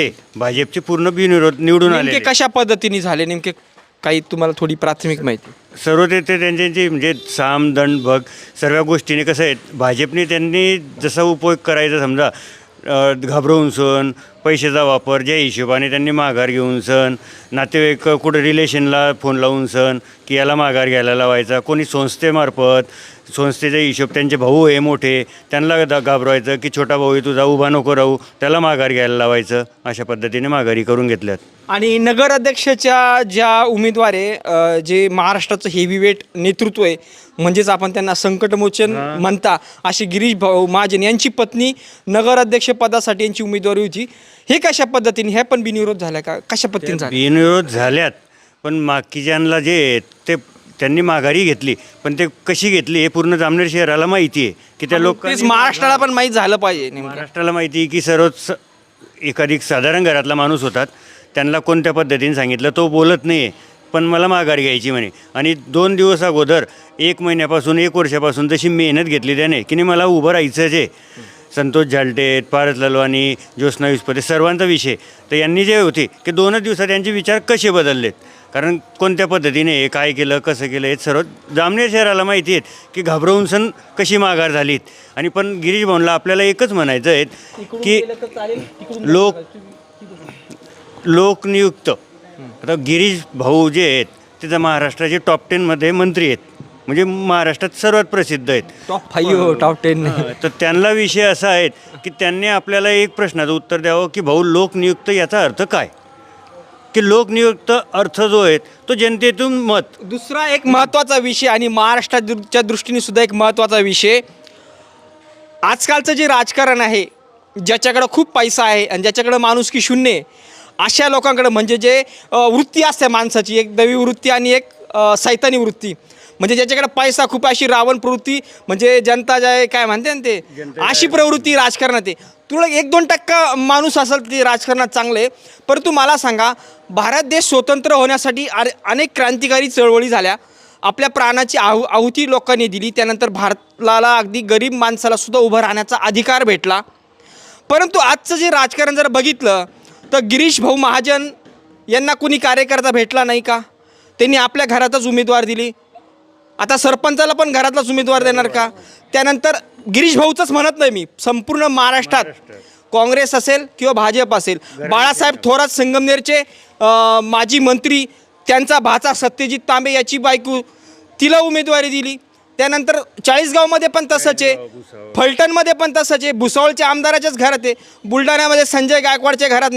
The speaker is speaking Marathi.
ते भाजपचे पूर्ण बिनविरोध निवडून आले नेमके कशा पद्धतीने झाले? नेमके काही तुम्हाला थोडी प्राथमिक माहिती. सर्व ते ते त्यांचे म्हणजे साम दंड भग सर्व गोष्टीने कसं आहे भाजपने त्यांनी जसा उपयोग करायचा समजा अ, घाबरवून सण पैशाचा वापर ज्या हिशोबाने त्यांनी माघार घेऊन सण नातेवाईक कुठं रिलेशनला फोन लावून सण की याला माघार घ्यायला लावायचा कोणी संस्थेमार्फत संस्थेचा हिशोब त्यांचे भाऊ आहे मोठे त्यांना दा- घाबरवायचं की छोटा भाऊ आहे तुझा उभा नको राहू त्याला माघार घ्यायला लावायचं अशा पद्धतीने माघारी करून घेतल्यात. आणि नगर अध्यक्षाच्या ज्या उमेदवार जे महाराष्ट्राचं हेवीवेट नेतृत्व आहे म्हणजेच आपण त्यांना संकटमोचन म्हणता अशी गिरीश भाऊ महाजन यांची पत्नी नगर अध्यक्ष पदासाठी यांची उमेदवारी होती. हे कशा पद्धतीने हे पण बिनविरोध झाल्या का? कशा पद्धतीने झालं? बिनविरोध झाल्यात पण मागकीच्यांना जे ते त्यांनी माघारी घेतली पण ते कशी घेतली हे पूर्ण जामनेर शहराला माहिती आहे की त्या लोक तेच महाराष्ट्राला पण माहीत झालं पाहिजे नेमकं. महाराष्ट्राला माहिती आहे की सर्वच एखादी साधारण घरातला माणूस होतात त्यांना कोणत्या पद्धतीने सांगितलं तो बोलत नाही आहे पण मला माघार घ्यायची म्हणे. आणि दोन दिवस अगोदर एक महिन्यापासून एक वर्षापासून जशी मेहनत घेतली त्याने की नाही मला उभं राहायचंच आहे. संतोष झालटे पारस ललवानी ज्योत्स्ना विस्पते सर्वांचा विषय. तर यांनी जे होते की दोनच दिवसात यांचे विचार कसे बदललेत? कारण कोणत्या पद्धतीने हे काय केलं कसं केलं हे सर्व जामनेर शहराला माहिती आहेत की घाबरवून सण कशी माघार झालीत. आणि पण गिरीश भाऊंला आपल्याला एकच म्हणायचं आहे की लोक लोकनियुक्त. आता गिरीश भाऊ जे आहेत ते तर महाराष्ट्राचे टॉप टेनमध्ये मंत्री आहेत. म्हणजे महाराष्ट्रात सर्वात प्रसिद्ध आहेत. टॉप फाईव्ह टॉप टेन तर त्यांना विषय असा आहे की त्यांनी आपल्याला एक प्रश्नाचं उत्तर द्यावं की भाऊ लोकनियुक्त याचा अर्थ काय? की लोकनियुक्त अर्थ जो आहे तो जनतेतून मत. दुसरा एक महत्त्वाचा विषय आणि महाराष्ट्राच्या दृष्टीने सुद्धा एक महत्त्वाचा विषय. आजकालचं जे राजकारण आहे ज्याच्याकडं खूप पैसा आहे आणि ज्याच्याकडं माणुसकी शून्य आहे अशा लोकांकडं म्हणजे जे अ, वृत्ती असते माणसाची एक दवी वृत्ती आणि एक अ, सैतानी वृत्ती. म्हणजे ज्याच्याकडे पैसा खूप अशी रावण प्रवृत्ती म्हणजे जनता जे आहे, काय म्हणते ना ते अशी प्रवृत्ती राजकारणात आहे. तुला एक दोन टक्का माणूस असेल ते राजकारणात चांगलं परंतु मला सांगा भारत देश स्वतंत्र होण्यासाठी अरे- अनेक क्रांतिकारी चळवळी झाल्या. आपल्या प्राणाची आहु आहुती लोकांनी दिली. त्यानंतर भारताला अगदी गरीब माणसाला सुद्धा उभं राहण्याचा अधिकार भेटला. परंतु आजचं जे राजकारण जर बघितलं तर गिरीश भाऊ महाजन यांना कुणी कार्यकर्ता भेटला नाही का? त्यांनी आपल्या घरातच उमेदवार दिली. आता सरपंचाला पण घरातलाच उमेदवार देणार का? त्यानंतर गिरीश भाऊचंच म्हणत नाही मी. संपूर्ण महाराष्ट्रात काँग्रेस असेल किंवा भाजप असेल. बाळासाहेब थोरात संगमनेरचे माजी मंत्री त्यांचा भाचा सत्यजित तांबे याची बायको तिला उमेदवारी दिली. त्यानंतर चाळीसगावमध्ये पण तसंच आहे. फलटणमध्ये पण तसंच आहे. भुसावळच्या आमदाराच्याच घरात आहे. बुलढाण्यामध्ये संजय गायकवाडच्या घरात